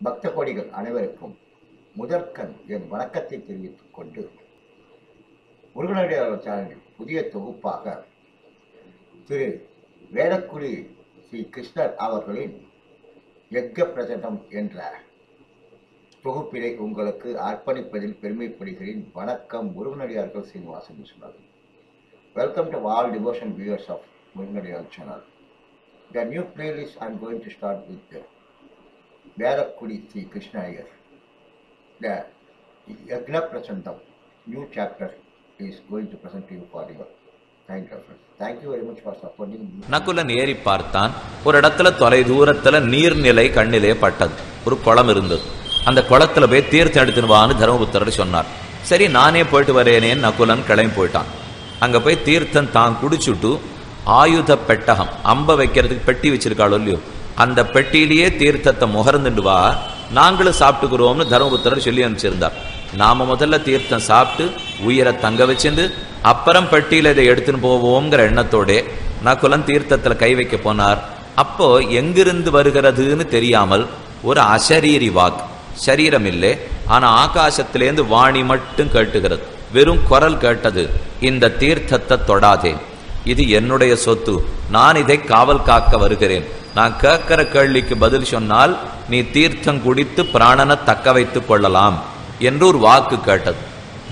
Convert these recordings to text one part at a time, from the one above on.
பக்த கோடிகள் அனைவருக்கும் முதற்கண் என் வணக்கத்தை தெரிவித்துக் கொண்டு முருகனடியாளர் சேனலின் புதிய தொகுப்பாக திரு வேடக்குடி ஸ்ரீ கிருஷ்ணர் அவர்களின் யக்க பிரசனம் என்ற தொகுப்பினை உங்களுக்கு அர்ப்பணிப்பதில் பெருமைப்படுகிறேன். வணக்கம் முருகனடியார்கள் Srinivasan Viswanathan welcome to all devotion viewers of Muruganadiyar channel the new playlist I'm going to start with the Verakudi Shri Krishna the யக்ன பிரசந்தம் new chapter is going to present you for your for you. நகுலன் ஏறி பார்த்தான். ஒரு இடத்துல தொலை தூரத்துல நீர்நிலை கண்ணிலே பட்டது. ஒரு குளம் இருந்தது. அந்த குளத்துல போய் தீர்த்தம் எடுத்துன்னு வான்னு தர்மபுத்திரர் சொன்னார். சரி நானே போயிட்டு வரேனேன்னு நகுலன் கிளம்பி போயிட்டான். அங்க போய் தீர்த்தம் தான் குடிச்சுட்டு ஆயுத பெட்டகம் அம்ப வைக்கிறதுக்கு பெட்டி வச்சிருக்காளோ இல்லையோ அந்த பெட்டியிலேயே தீர்த்தத்தை முகர்ந்துண்டு வா நாங்களும் சாப்பிட்டுக்கிறோம்னு தர்மபுத்திரர் சொல்லி அனுப்பிச்சிருந்தார். நாம முதல்ல தீர்த்தம் சாப்பிட்டு உயிரை தங்க வச்சிருந்து அப்புறம் பெட்டியில இதை எடுத்துன்னு போவோங்கிற எண்ணத்தோட நக்குலன் தீர்த்தத்துல கை வைக்க போனார். அப்போ எங்கிருந்து வருகிறதுன்னு தெரியாமல் ஒரு அசரீரி வாக் சரீரம் இல்லை ஆனால் ஆகாசத்திலேருந்து வாணி மட்டும் கேட்டுகிறது. வெறும் குரல் கேட்டது இந்த தீர்த்தத்தை தொடாதே. இது என்னுடைய சொத்து. நான் இதை காவல் காக்க வருகிறேன். நான் கேட்கிற கேள்விக்கு பதில் சொன்னால் நீ தீர்த்தம் குடித்து பிராணனை தக்க வைத்துக் கொள்ளலாம் என்று ஒரு வாக்கு கேட்டது.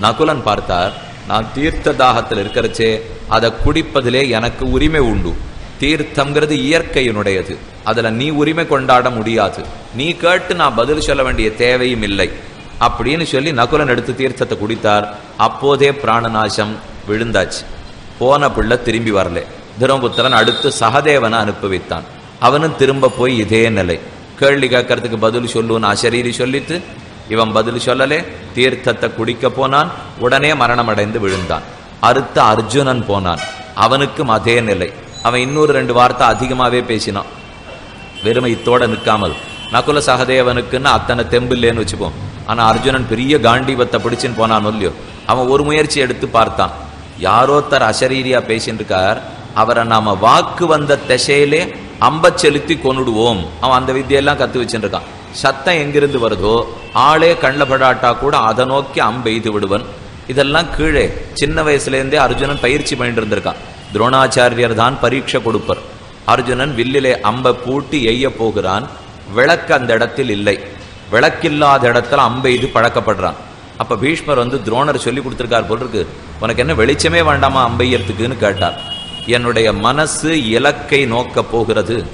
நகுலன் பார்த்தார் நான் தீர்த்த தாகத்தில் இருக்கிறச்சே அதை குடிப்பதிலே எனக்கு உரிமை உண்டு. தீர்த்தம்ங்கிறது இயற்கையினுடையது அதில் நீ உரிமை கொண்டாட முடியாது. நீ கேட்டு நான் பதில் சொல்ல வேண்டிய தேவையும் இல்லை. அப்படின்னு சொல்லி நகுலன் எடுத்து தீர்த்தத்தை குடித்தார். அப்போதே பிராணநாசம் விழுந்தாச்சு. போன பிள்ளை திரும்பி வரல. தர்மபுத்திரன் அடுத்து சகதேவனை அனுப்பி வைத்தான். அவனும் திரும்ப போய் இதே நிலை. கேள்வி கேட்கறதுக்கு பதில் சொல்லுன்னு அசரீரி சொல்லித்து இவன் பதில் சொல்லலே தீர்த்தத்தை குடிக்க போனான் உடனே மரணமடைந்து விழுந்தான். அறுத்த அர்ஜுனன் போனான். அவனுக்கும் அதே நிலை. அவன் இன்னொரு ரெண்டு வார்த்தை அதிகமாகவே பேசினான். வெறுமை இத்தோட நிற்காமல். நகுல சகதேவனுக்குன்னு அத்தனை தெம்பு இல்லைன்னு வச்சுப்போம் ஆனால் அர்ஜுனன் பெரிய காண்டீபத்தை பிடிச்சின்னு போனான் இல்லையோ? அவன் ஒரு முயற்சி எடுத்து பார்த்தான். யாரோத்தர் அசரீரியா பேசின்னு இருக்கார் அவரை நாம வாக்கு வந்த திசையிலே அம்ப செலுத்தி கொன்னுடுவோம். அவன் அந்த வித்தியெல்லாம் கத்து வச்சுட்டு இருக்கான் சத்தம் எங்கிருந்து வருதோ ஆளே கண்ணில் படாட்டா கூட அதை நோக்கி அம்பெய்து விடுவன். இதெல்லாம் கீழே சின்ன வயசுல இருந்தே அர்ஜுனன் பயிற்சி பண்ணிட்டு இருந்திருக்கான் துரோணாச்சாரியர் தான் பரீட்சை கொடுப்பர். அர்ஜுனன் வில்லிலே அம்பை பூட்டி எய்ய போகிறான். விளக்கு அந்த இடத்தில் இல்லை. விளக்கில்லாத இடத்துல அம்பெய்து பழக்கப்படுறான். அப்ப பீஷ்மர் வந்து துரோணர் சொல்லி கொடுத்துருக்கார் போல் இருக்கு. உனக்கு என்ன வெளிச்சமே வேண்டாமா அம்பையறதுக்குன்னு கேட்டார். என்னுடைய மனசு இலக்கை நோக்க போகிறது.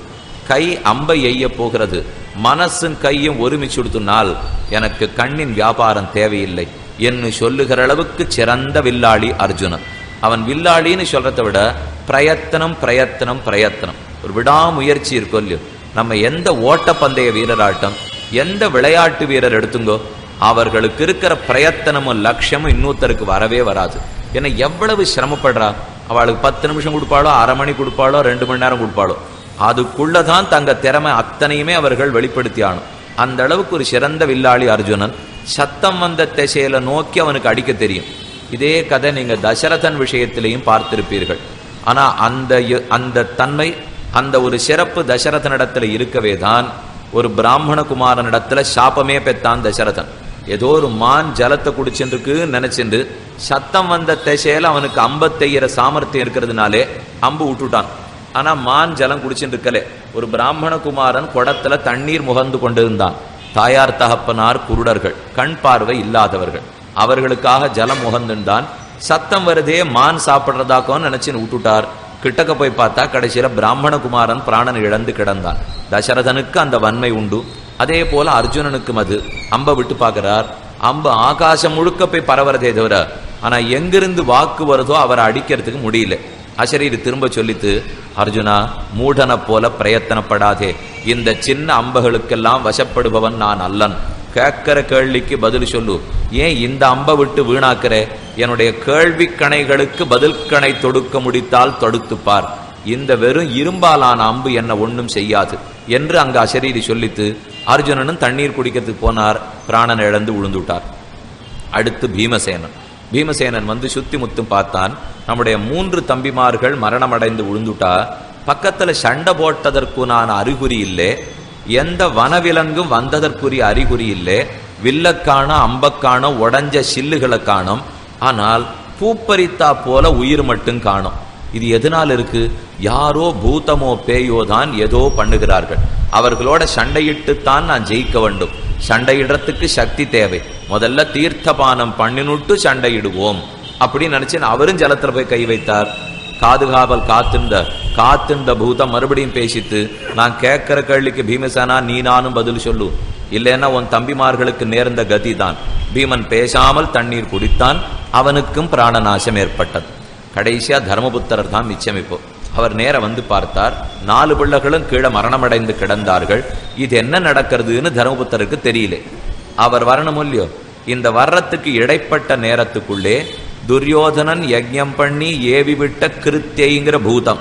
கை அம்பை எய்ய போகிறது. மனசும் கையும் ஒருமிச்சு கொடுத்துனால் எனக்கு கண்ணின் வியாபாரம் தேவையில்லை. என்று சொல்லுகிற அளவுக்கு சிறந்த வில்லாளி அர்ஜுனன். அவன் வில்லாளின்னு சொல்றதை விட பிரயத்தனம் பிரயத்தனம் பிரயத்தனம். ஒரு விடாமுயற்சி இருக்கும் இல்லையோ? நம்ம எந்த ஓட்டப்பந்தய வீரராட்டம் எந்த விளையாட்டு வீரர் எடுத்துங்கோ அவர்களுக்கு இருக்கிற பிரயத்தனமும் லட்சியமும் இன்னொருத்தருக்கு வரவே வராது. ஏன்னா எவ்வளவு சிரமப்படுறா? அவளுக்கு பத்து நிமிஷம் கொடுப்பாளோ அரை மணி கொடுப்பாளோ ரெண்டு மணி நேரம் கொடுப்பாளோ. அதுக்குள்ளதான் தங்க திறமை அத்தனையுமே அவர்கள் வெளிப்படுத்தி ஆனும் அந்த அளவுக்கு ஒரு சிறந்த வில்லாளி அர்ஜுனன். சத்தம் வந்த திசையில நோக்கி அவனுக்கு அடிக்க தெரியும். இதே கதை நீங்கள் தசரதன் விஷயத்திலையும் பார்த்திருப்பீர்கள். ஆனால் அந்த யு- அந்த தன்மை அந்த ஒரு சிறப்பு தசரதனிடத்தில் இருக்கவே தான் ஒரு பிராமண குமாரனிடத்தில் சாபமே பெத்தான் தசரதன். ஏதோ ஒரு மான் ஜலத்தை குடிச்சுருக்கு நினைச்சுண்டு சத்தம் வந்த திசையில அவனுக்கு அம்பத்தையிற சாமர்த்தியம் இருக்கிறதுனாலே அம்பு விட்டுட்டான். ஆனா மான் ஜலம் குடிச்சுட்டு இருக்கலே ஒரு பிராமண குமாரன் குடத்துல தண்ணீர் முகந்து கொண்டிருந்தான். தாயார் தகப்பனார் குருடர்கள் கண் பார்வை இல்லாதவர்கள். அவர்களுக்காக ஜலம் முகந்துண்டான் சத்தம் வருதே மான் சாப்பிட்றதாக்கோன்னு நினைச்சுன்னு விட்டுட்டார். கிட்டக்க போய் பார்த்தா கடைசியில பிராமண குமாரன் பிராணன் இழந்து கிடந்தான். தசரதனுக்கு அந்த வன்மை உண்டு. அதே போல அர்ஜுனனுக்கும் அது. அம்ப விட்டு பார்க்கிறார். அம்பு ஆகாசம் முழுக்க போய் பரவுறதே தவிர ஆனா எங்கிருந்து வாக்கு வருதோ அவரை அடிக்கிறதுக்கு முடியல. அசரீர் திரும்ப சொல்லித்து அர்ஜுனா மூடனை போல பிரயத்தனப்படாதே. இந்த சின்ன அம்பகளுக்கெல்லாம் வசப்படுபவன் நான் அல்லன். கேட்கிற கேள்விக்கு பதில் சொல்லு. ஏன் இந்த அம்பை விட்டு வீணாக்கிற? என்னுடைய கேள்வி கணைகளுக்கு பதில் கணை தொடுக்க முடித்தால் தொடுத்துப்பார் இந்த வெறும் இரும்பாலான அம்பு என்ன ஒன்றும் செய்யாது. என்று அங்கு அசரீரி சொல்லித்து அர்ஜுனனும் தண்ணீர் குடிக்கிறதுக்கு போனார். பிராணன் இழந்து விழுந்துட்டார் அடுத்து பீமசேனன். பீமசேனன் வந்து சுத்தி முத்தும் பார்த்தான். நம்முடைய மூன்று தம்பிமார்கள் மரணமடைந்து விழுந்துட்டா பக்கத்தில் சண்டை போட்டதற்கு நான் அறிகுறி இல்லை. எந்த வனவிலங்கும் வந்ததற்குரிய அறிகுறி இல்லை. வில்லக்கான அம்பக்கான உடஞ்ச சில்லுகளை காணும். ஆனால் பூப்பரித்தா போல உயிர் மட்டும் காணும். இது எதனால் இருக்கு? யாரோ பூத்தமோ பேயோ தான் ஏதோ பண்ணுகிறார்கள். அவர்களோட சண்டையிட்டுத்தான் நான் ஜெயிக்க வேண்டும். சண்டையிடுறதுக்கு சக்தி தேவை. முதல்ல தீர்த்தபானம் பண்ணினுட்டு சண்டையிடுவோம். அப்படின்னு நினைச்சு அவரும் ஜலத்துல போய் கை வைத்தார். காதுகாவல் காத்திருந்த காத்திருந்த பூதம் மறுபடியும் பேசித்து நான் கேட்கிற கேள்விக்கு பீமசேனா நீ நானும் பதில் சொல்லு. இல்லைன்னா உன் தம்பிமார்களுக்கு நேர்ந்த கதி தான் பீமன் பேசாமல் தண்ணீர் குடித்தான் அவனுக்கும் பிராணநாசம் ஏற்பட்டது. கடைசியா தர்மபுத்திரர் தான் மிச்சம் இப்போ அவர் நேர வந்து பார்த்தார். நாலு பிள்ளைகளும் கீழே மரணமடைந்து கிடந்தார்கள். இது என்ன நடக்கிறதுன்னு தர்மபுத்தருக்கு தெரியல. அவர் வரணும் இல்லையோ? இந்த வர்றத்துக்கு இடைப்பட்ட நேரத்துக்குள்ளே துரியோதனன் யஜ்யம் பண்ணி ஏவி விட்ட கிருத்தியைங்கிற பூதம்.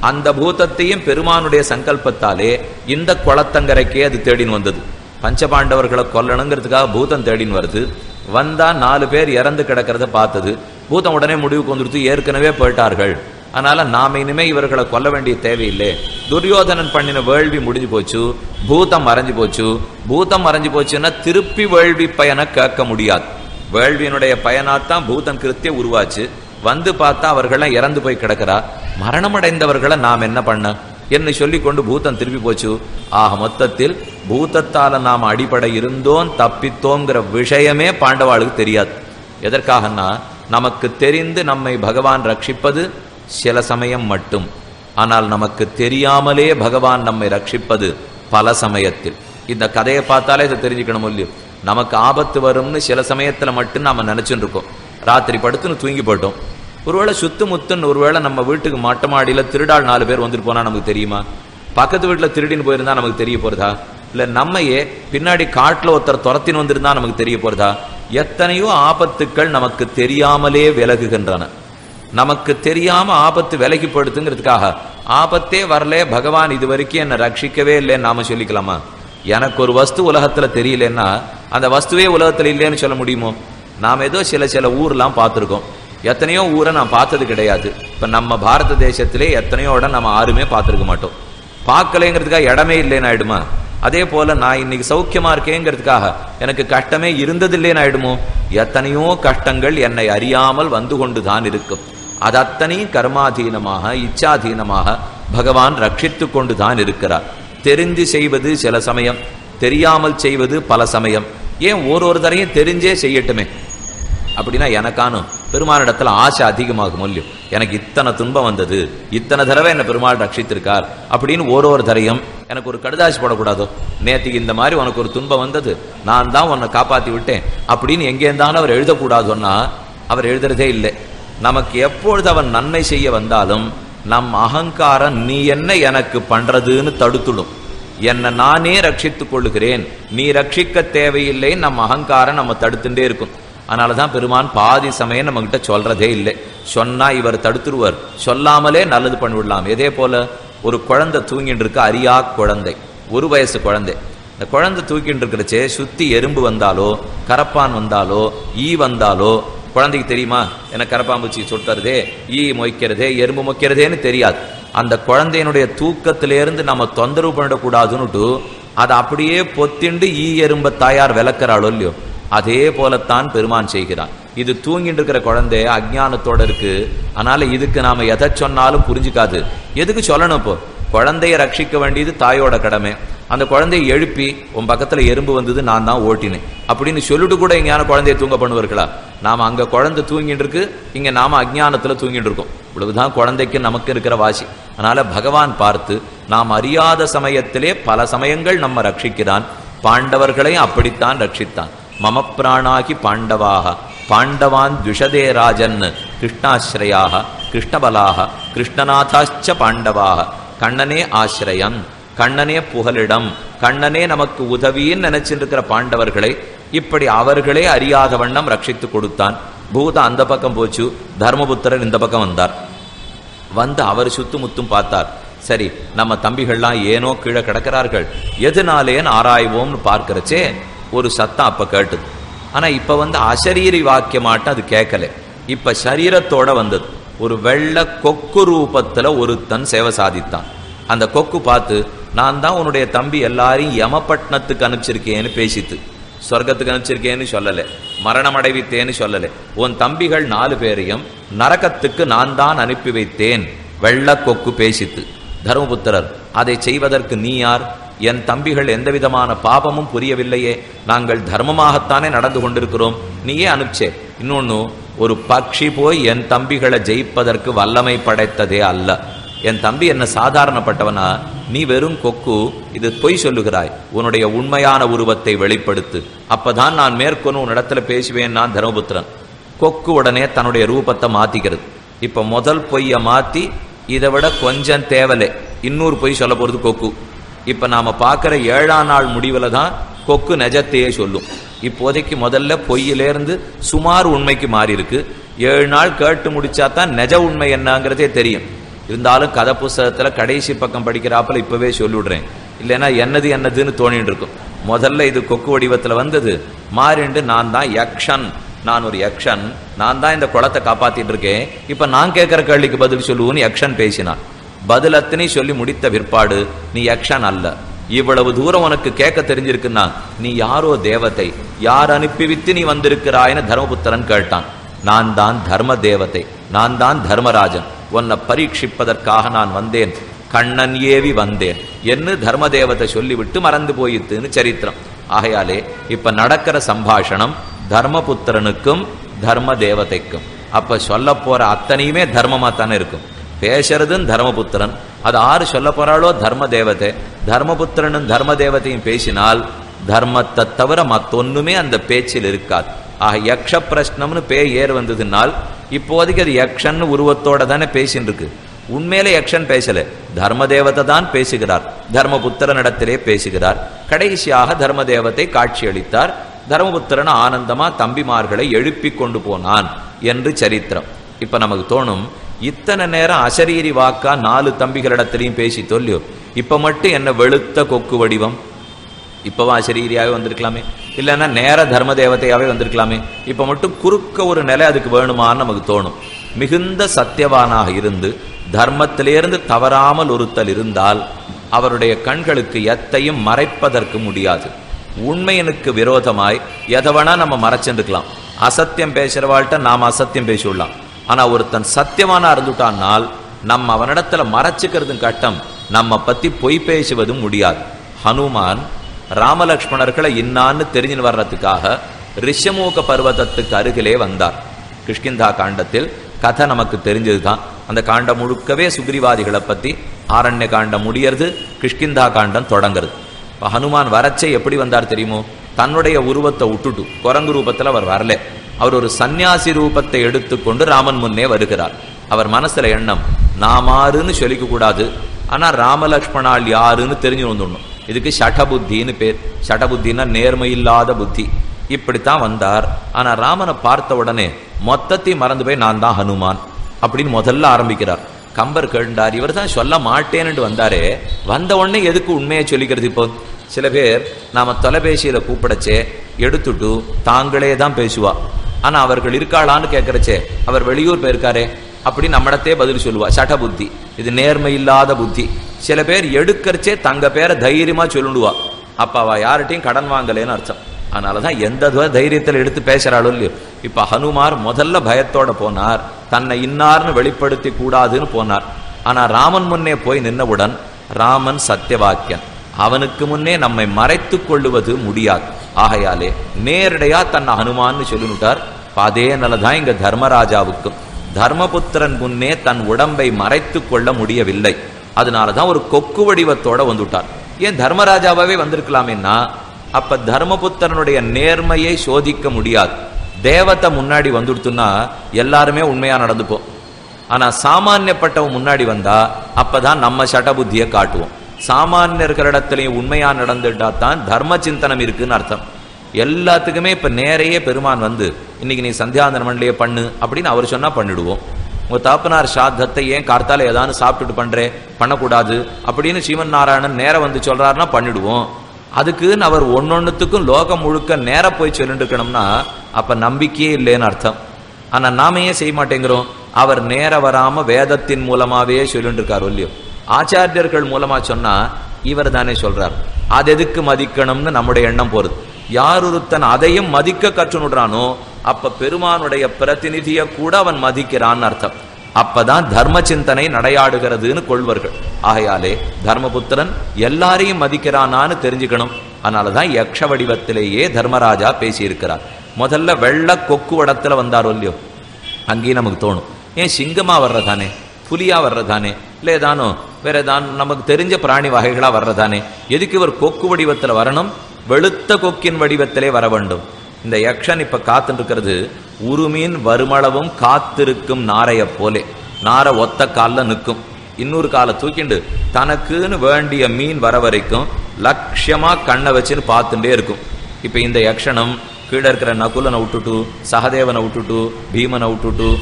அந்த பூதத்தையும் பெருமானுடைய சங்கல்பத்தாலே இந்த குளத்தங்கரைக்கே அது தேடின்னு வந்தது. பஞ்சபாண்டவர்களை கொல்லணுங்கிறதுக்காக பூதம் தேடின்னு வருது. வந்தா நாலு பேர் இறந்து கிடக்கிறத பார்த்தது. பூதம் உடனே முடிவுக்கு வந்துடுத்து ஏற்கனவே போயிட்டார்கள். அதனால நாம இனிமே இவர்களை கொல்ல வேண்டிய தேவையில்லை. துரியோதனன் பண்ணின வேள்வி முடிஞ்சு போச்சு. பூதம் மறைஞ்சு போச்சு. பூதம் மறைஞ்சு போச்சுன்னா திருப்பி வேள்வி பயனை கேட்க முடியாது. வேள்வியினுடைய பயனாத்தான் பூதம் கிருத்திய உருவாச்சு. வந்து பார்த்தா அவர்கள்லாம் இறந்து போய் கிடக்கிறா. மரணமடைந்தவர்களை நாம் என்ன பண்ண? என்று சொல்லி கொண்டு பூதம் திருப்பி போச்சு. ஆக மொத்தத்தில் பூதத்தால நாம் அடிப்படை இருந்தோம் தப்பித்தோங்கிற விஷயமே பாண்டவாளுக்கு தெரியாது. எதற்காகன்னா நமக்கு தெரிந்து நம்மை பகவான் ரட்சிப்பது சில சமயம் மட்டும். ஆனால் நமக்கு தெரியாமலே பகவான் நம்மை ரட்சிப்பது பல சமயத்தில். இந்த கதையை பார்த்தாலே இதை தெரிஞ்சுக்கணும் இல்லையோ? நமக்கு ஆபத்து வரும்னு சில சமயத்துல மட்டும் நாம நினைச்சுட்டு இருக்கோம் ராத்திரி படுத்துன்னு தூங்கி போட்டோம் ஒருவேளை சுத்து முத்துன்னு ஒருவேளை நம்ம வீட்டுக்கு மொட்டை மாடியில திருடாள் நாலு பேர் வந்துட்டு போனா நமக்கு தெரியுமா? பக்கத்து வீட்டுல திருடின்னு போயிருந்தா நமக்கு தெரிய போறதா? இல்லை நம்மையே பின்னாடி காட்டுல ஒருத்தர் துரத்தின்னு வந்திருந்தா நமக்கு தெரிய போறதா? எத்தனையோ ஆபத்துக்கள் நமக்கு தெரியாமலே விலகுகின்றன. நமக்கு தெரியாம ஆபத்து விலகி படுத்துங்கிறதுக்காக ஆபத்தே வரல பகவான் இது வரைக்கும் என்னை ரட்சிக்கவே இல்லைன்னு நாம சொல்லிக்கலாமா? எனக்கு ஒரு வஸ்து உலகத்துல தெரியலன்னா அந்த வஸ்துவே உலகத்துல இல்லைன்னு சொல்ல முடியுமோ? நாம் ஏதோ சில சில ஊர்லாம் பார்த்துருக்கோம். எத்தனையோ ஊரை நான் பார்த்தது கிடையாது. இப்போ நம்ம பாரத தேசத்திலே எத்தனையோ இடம் நம்ம யாருமே பார்த்துருக்க மாட்டோம். பார்க்கலைங்கிறதுக்காக இடமே இல்லைன்னு ஆயிடுமா? அதே போல நான் இன்னைக்கு சௌக்கியமா இருக்கேங்கிறதுக்காக எனக்கு கஷ்டமே இருந்ததில்லைன்னு ஆயிடுமோ? எத்தனையோ கஷ்டங்கள் என்னை அறியாமல் வந்து கொண்டு தான் இருக்கும். அது அத்தனையும் கர்மாதீனமாக இச்சாதீனமாக பகவான் ரட்சித்து கொண்டுதான் இருக்கிறார். தெரிந்து செய்வது சில சமயம் தெரியாமல் செய்வது பல சமயம். ஏன் ஒரு ஒரு தரையும் தெரிஞ்சே செய்யட்டுமே? அப்படின்னா எனக்கானும் பெருமானிடத்தில் ஆசை அதிகமாகும் இல்லையோ எனக்கு இத்தனை துன்பம் வந்தது இத்தனை தடவை என்ன பெருமாள் ரட்சித்திருக்கார் அப்படின்னு ஒரு ஒரு தரையும் எனக்கு ஒரு கடுதாசி போடக்கூடாதோ? நேற்றுக்கு இந்த மாதிரி உனக்கு ஒரு துன்பம் வந்தது நான் தான் உன்னை காப்பாற்றி விட்டேன் அப்படின்னு எங்கே இருந்தாலும் அவர் எழுதக்கூடாதுன்னா அவர் எழுதுறதே இல்லை. நமக்கு எப்பொழுது அவன் நன்மை செய்ய வந்தாலும் நம் அகங்காரம் நீ என்ன எனக்கு பண்றதுன்னு தடுத்துடும். என்னை நானே ரட்சித்துக் கொள்ளுகிறேன். நீ ரட்சிக்க தேவையில்லை நம் அகங்காரம் நம்ம தடுத்துட்டே இருக்கும். அதனாலதான் பெருமான் பாதி சமயம் நம்ம கிட்ட சொல்றதே இல்லை. சொன்னா இவர் தடுத்துருவார். சொல்லாமலே நல்லது பண்ணிவிடலாம். இதே போல ஒரு குழந்தை தூங்கிட்டு இருக்க அரியா குழந்தை. ஒரு வயசு குழந்தை. இந்த குழந்தை தூக்கிட்டு இருக்கிறச்சே சுத்தி எறும்பு வந்தாலோ கரப்பான் வந்தாலோ ஈ வந்தாலோ குழந்தைக்கு தெரியுமா? என்ன கரப்பாம்பூச்சி சுட்டுறதே ஈ மொய்க்கிறதே எறும்பு மொய்க்கிறதேன்னு தெரியாது. அந்த குழந்தையினுடைய தூக்கத்திலேருந்து நம்ம தொந்தரவு பண்ணிடக்கூடாதுன்னுட்டு அதை அப்படியே பொத்திண்டு ஈ எறும்ப தாயார் விளக்குறாளோ இல்லையோ அதே போலத்தான் பெருமான் செய்கிறான். இது தூங்கிட்டு இருக்கிற குழந்தை அஜ்ஞானத்தோட இருக்கு. அதனால இதுக்கு நாம எதை சொன்னாலும் புரிஞ்சுக்காது. எதுக்கு சொல்லணும் இப்போ? குழந்தைய ரட்சிக்க வேண்டியது தாயோட கடமை. அந்த குழந்தையை எழுப்பி உன் பக்கத்துல எறும்பு வந்தது நான் தான் ஓட்டினேன். அப்படின்னு சொல்லிட்டு கூட எங்கேயான குழந்தைய தூங்க பண்ணுவார்களா? நாம அங்க குழந்தை தூங்கிட்டு இருக்கு இங்க நாம அஜ்ஞானத்தில் தூங்கிட்டு இருக்கோம். இவ்வளவுதான் குழந்தைக்கு நமக்கு இருக்கிற வாசி. அதனால பகவான் பார்த்து நாம் அறியாத சமயத்திலே பல சமயங்கள் நம்ம ரட்சிக்கிறான். பாண்டவர்களையும் அப்படித்தான் ரட்சித்தான். மம பிராணாகி பாண்டவாக. பாண்டவான் துஷதே ராஜன் கிருஷ்ணாசிரயாக கிருஷ்ணபலாக. கிருஷ்ணநாதாச்ச பாண்டவாக. கண்ணனே ஆசிரயம் கண்ணனே புகலிடம். கண்ணனே நமக்கு உதவின்னு நினைச்சிருக்கிற இருக்கிற பாண்டவர்களை இப்படி அவர்களே அறியாத வண்ணம் ரட்சித்து கொடுத்தான். பூதம் அந்த பக்கம் போச்சு தர்மபுத்திரன் இந்த பக்கம் வந்தார். வந்து அவர் சுத்து முத்தும் பார்த்தார். சரி நம்ம தம்பிகள்லாம் ஏனோ கீழே கிடக்கிறார்கள். எதுனாலேன்னு ஆராய்வோம்னு பார்க்கிறச்சே ஒரு சத்தம் அப்போ கேட்டுது. ஆனா இப்போ வந்து அசரீரி வாக்கியமாட்டம் அது கேட்கல. இப்போ சரீரத்தோட வந்தது. ஒரு வெள்ள கொக்கு ரூபத்துல ஒருத்தன் சேவை சாதித்தான். அந்த கொக்கு பார்த்து நான் தான் உன்னுடைய தம்பி எல்லாரையும் யமப்பட்டினத்துக்கு அனுப்பிச்சிருக்கேன்னு பேசித்து சொர்க்கத்துக்கு அனுப்பிச்சிருக்கேன்னு சொல்லலை மரணம் அடைவித்தேன்னு சொல்லலை. உன் தம்பிகள் நாலு பேரையும் நரகத்துக்கு நான் தான் அனுப்பி வைத்தேன் வெள்ள கொக்கு பேசித்து தர்மபுத்திரர் அதை செய்வதற்கு நீ யார்? என் தம்பிகள் எந்த விதமான பாபமும் புரியவில்லையே நாங்கள் தர்மமாகத்தானே நடந்து கொண்டிருக்கிறோம் நீயே அனுப்பிச்சே. இன்னொன்னு ஒரு பக்ஷி போய் என் தம்பிகளை ஜெயிப்பதற்கு வல்லமை படைத்ததே அல்ல. என் தம்பி என்ன சாதாரணப்பட்டவனா நீ வெறும் கொக்கு இது பொய் சொல்லுகிறாய். உன்னுடைய உண்மையான உருவத்தை வெளிப்படுத்து. அப்பதான் நான் மேற்கொண்டு உன்னிடத்துல பேசுவேன் நான் தர்மபுத்திரன். கொக்கு உடனே தன்னுடைய ரூபத்தை மாத்திக்கிறது. இப்ப முதல் பொய்ய மாத்தி இதை விட கொஞ்சம் தேவலை. இன்னொரு பொய் சொல்ல போறது கொக்கு. இப்ப நாம பார்க்குற ஏழாம் நாள் முடிவுல தான் கொக்கு நெஜத்தையே சொல்லும். இப்போதைக்கு முதல்ல பொய்யிலேருந்து சுமார் உண்மைக்கு மாறி இருக்கு ஏழு நாள் கேட்டு முடிச்சா தான் நெஜ உண்மை என்னங்கிறதே தெரியும். இருந்தாலும் கதை புஸ்தகத்துல கடைசி பக்கம் படிக்கிறாப்பில் இப்போவே சொல்லிவிடுறேன். இல்லைன்னா என்னது என்னதுன்னு தோணிட்டு இருக்கும் முதல்ல இது கொக்கு வடிவத்தில் வந்தது. மாறிண்டு நான் தான் யக்ஷன். நான் ஒரு யக்ஷன். நான் தான் இந்த குளத்தை காப்பாற்றிட்டு இருக்கேன் இப்போ நான் கேட்குற கேள்விக்கு பதில் சொல்லுவோன்னு யக்ஷன் பேசினான். பதில் அத்தனை சொல்லி முடித்த பிற்பாடு நீ யக்ஷன் அல்ல. இவ்வளவு தூரம் உனக்கு கேட்க தெரிஞ்சிருக்குன்னா நீ யாரோ தேவத்தை? யார் அனுப்பி வித்து நீ வந்திருக்கிறாய்னு தர்மபுத்திரன் கேட்டான். நான் தான் தர்ம தேவத்தை. நான் தான் தர்மராஜன். உன்னை பரீட்சிப்பதற்காக நான் வந்தேன். கண்ணன் ஏவி வந்தேன். என்று தர்ம தேவதை சொல்லிவிட்டு மறந்து போயித்துன்னு சரித்திரம். ஆகையாலே இப்ப நடக்கிற சம்பாஷணம் தர்மபுத்திரனுக்கும் தர்ம தேவதைக்கும் அப்ப சொல்ல போற அத்தனையுமே தர்மமா தானே இருக்கும். பேசுறதும் தர்மபுத்திரன். அது ஆறு சொல்ல போறாளோ தர்ம தேவதை தர்மபுத்திரனும் தர்ம தேவதையும் பேசினால் தர்மத்தை தவிர மத்தொன்னுமே அந்த பேச்சில் இருக்காது. ஆக யக்ஷ பிரஷ்னம்னு பேய் ஏர் வந்ததுனால் இப்போதைக்கு அது யக்ஷன் உருவத்தோட தானே பேசின்னு இருக்கு உண்மையில யக்ஷன் பேசல. தர்ம தான் பேசுகிறார். தர்மபுத்திரன் இடத்திலே பேசுகிறார். கடைசியாக தர்மதேவத்தை காட்சியளித்தார். தர்மபுத்திரன் ஆனந்தமா தம்பிமார்களை எழுப்பி கொண்டு போனான் என்று சரித்திரம். இப்ப நமக்கு தோணும் இத்தனை நேரம் அசரீரி வாக்கா நாலு தம்பிகளிடத்திலையும் பேசி தொல்லியோ? இப்ப மட்டும் என்ன வெளுத்த கொக்கு வடிவம்? இப்பவா அசரீரியாவே வந்திருக்கலாமே. இல்லைன்னா நேர தர்ம தேவதையாவே வந்திருக்கலாமே. இப்ப மட்டும் குறுக்க ஒரு நிலை அதுக்கு வேணுமான்னு நமக்கு தோணும். மிகுந்த சத்தியவானாக இருந்து தர்மத்திலிருந்து தவறாமல் ஒருத்தல் இருந்தால் அவருடைய கண்களுக்கு எத்தையும் மறைப்பதற்கு முடியாது. உண்மையனுக்கு விரோதமாய் எதவனா நம்ம மறைச்சிருக்கலாம் அசத்தியம் பேசுறவாழ்கிட்ட நாம் அசத்தியம் பேசிவிடலாம் ஆனா ஒருத்தன் சத்தியமானா இருந்துட்டான்னால் நம்ம அவனிடத்துல மறைச்சுக்கிறதும் கட்டம் நம்ம பத்தி பொய் பேசுவதும் முடியாது. ஹனுமான் ராமலக்ஷ்மணர்களை இன்னான்னு தெரிஞ்சுன்னு வர்றதுக்காக ரிஷமூக பர்வதத்துக்கு அருகிலே வந்தார். கிஷ்கிந்தா காண்டத்தில் கதை நமக்கு தெரிஞ்சதுதான். அந்த காண்டம் முழுக்கவே சுக்ரிவாதிகளை பத்தி ஆரண்ய காண்டம் முடியறது கிஷ்கிந்தா காண்டம் தொடங்குறது. இப்போ ஹனுமான் வரச்சே எப்படி வந்தார் தெரியுமோ? தன்னுடைய உருவத்தை விட்டுட்டு குரங்கு ரூபத்துல அவர் வரல. அவர் ஒரு சந்நியாசி ரூபத்தை எடுத்துக்கொண்டு ராமன் முன்னே வருகிறார். அவர் மனசுல எண்ணம் நாமாருன்னு சொல்லிக்க கூடாது. ஆனால் ராமலக்ஷ்மணால் யாருன்னு தெரிஞ்சு வந்துடணும். இதுக்கு சடபுத்தின்னு பேர். சடபுத்தின்னா நேர்மை இல்லாத புத்தி. இப்படித்தான் வந்தார். ஆனால் ராமனை பார்த்த உடனே மொத்தத்தையும் மறந்து போய் நான் தான் ஹனுமான் அப்படின்னு முதல்ல ஆரம்பிக்கிறார். கம்பர் கேண்டார் இவர் தான் சொல்ல மாட்டேன்னு வந்தாரே. வந்த உடனே எதுக்கு உண்மையை சொல்லிக்கிறது இப்போ? சில பேர் நாம் தொலைபேசியில் கூப்பிடச்சே எடுத்துட்டு தாங்களே தான் பேசுவா. ஆனால் அவர்கள் இருக்காளான்னு கேட்குறச்சே அவர் வெளியூர் போயிருக்காரே. அப்படி நம்மிடத்தே பதில் சொல்லுவா. சட்ட புத்தி. இது நேர்மை இல்லாத புத்தி. சில பேர் எடுக்கறச்சே தங்க பேரை தைரியமா சொல்லிடுவா அப்ப அவ யார்கிட்டையும் கடன் வாங்கலேன்னு அர்த்தம். அதனாலதான் எந்த தைரியத்தில் எடுத்து பேசுறாளோ இல்லையோ. இப்ப ஹனுமார் முதல்ல பயத்தோட போனார். தன்னை இன்னார்னு வெளிப்படுத்தி கூடாதுன்னு போனார். ஆனா ராமன் முன்னே போய் நின்னவுடன் ராமன் சத்தியவாக்கியன். அவனுக்கு முன்னே நம்மை மறைத்து கொள்ளுவது முடியாது. ஆகையாலே நேரடியா தன்னை ஹனுமான்னு சொல்லிவிட்டார் அதே நிலதான் இங்க தர்மராஜாவுக்கும். தர்மபுத்திரன் முன்னே தன் உடம்பை மறைத்து கொள்ள முடியவில்லை. அதனாலதான் ஒரு கொக்கு வடிவத்தோட வந்துட்டார். ஏன் தர்மராஜாவே வந்திருக்கலாமேன்னா அப்ப தர்மபுத்திரனுடைய நேர்மையை சோதிக்க முடியாது. தேவத்தை முன்னாடி வந்துடுத்துன்னா எல்லாருமே உண்மையா நடந்துப்போம். ஆனா சாமானியப்பட்டவன் முன்னாடி வந்தா அப்பதான் நம்ம சட்டபுத்தியை காட்டுவோம். சாமானியர்களிடத்திலையும் உண்மையா நடந்துட்டா தான் தர்ம சிந்தனம் இருக்குன்னு அர்த்தம். எல்லாத்துக்குமே இப்ப நேரையே பெருமான் வந்து இன்னைக்கு நீ சந்தியாந்தன மண்டலையே பண்ணு அப்படின்னு அவர் சொன்னா பண்ணிடுவோம். உங்க தாப்பனார் சாத்தத்தை ஏன் கார்த்தால ஏதாவது சாப்பிட்டுட்டு பண்றே? பண்ணக்கூடாது. அப்படின்னு சீமன் நாராயணன் நேரம் வந்து சொல்றாருன்னா பண்ணிடுவோம். அதுக்குன்னு அவர் ஒன்னொன்னுத்துக்கும் லோகம் முழுக்க நேர போய் சொல்லிட்டு இருக்கணும்னா அப்ப நம்பிக்கையே இல்லைன்னு அர்த்தம். ஆனா நாம ஏன் செய்ய மாட்டேங்கிறோம்? அவர் நேர வராம வேதத்தின் மூலமாவே சொல்லிட்டு இருக்காரு இல்லையோ? ஆச்சாரியர்கள் மூலமா சொன்னா இவர் தானே சொல்றார். அது எதுக்கு மதிக்கணும்னு நம்முடைய எண்ணம் போறது. யார் ஒருத்தன் அதையும் மதிக்க கற்றுனுடுறானோ அப்ப பெருமானுடைய பிரதிநிதிய கூட அவன் மதிக்கிறான்னு அர்த்தம். அப்பதான் தர்ம சிந்தனை நடையாடுகிறதுன்னு கொள்வர்கள். ஆகையாலே தர்மபுத்திரன் எல்லாரையும் மதிக்கிறானான்னு தெரிஞ்சுக்கணும். அதனாலதான் யக்ஷ வடிவத்திலேயே தர்மராஜா பேசியிருக்கிறார். முதல்ல வெள்ள கொக்கு வடத்துல வந்தாரோ இல்லையோ? அங்கேயும் நமக்கு தோணும். ஏன் சிங்கமா வர்றதானே? புலியா வர்றதானே? இல்லை ஏதானோ வேற ஏதானும் நமக்கு தெரிஞ்ச பிராணி வகைகளா வர்றதானே? எதுக்கு இவர் கொக்கு வடிவத்துல வரணும்? வெளுத்த கொக்கின் வடிவத்திலே வர வேண்டும். இந்த யக்ஷன் இப்ப காத்துருக்கிறது இருக்கிறது உருமீன் வருமளவும் காத்திருக்கும் நாரைய போலே. நாரை ஒத்த கால்ல நிற்கும். இன்னொரு காலை தூக்கிண்டு தனக்குன்னு வேண்டிய மீன் வர வரைக்கும் லட்சியமா கண்ணை வச்சுன்னு பார்த்துட்டே இருக்கும். இப்ப இந்த யக்ஷணம் கீழே இருக்கிற நகுலனை விட்டுட்டு சகதேவனை விட்டுட்டு பீமனை விட்டுட்டு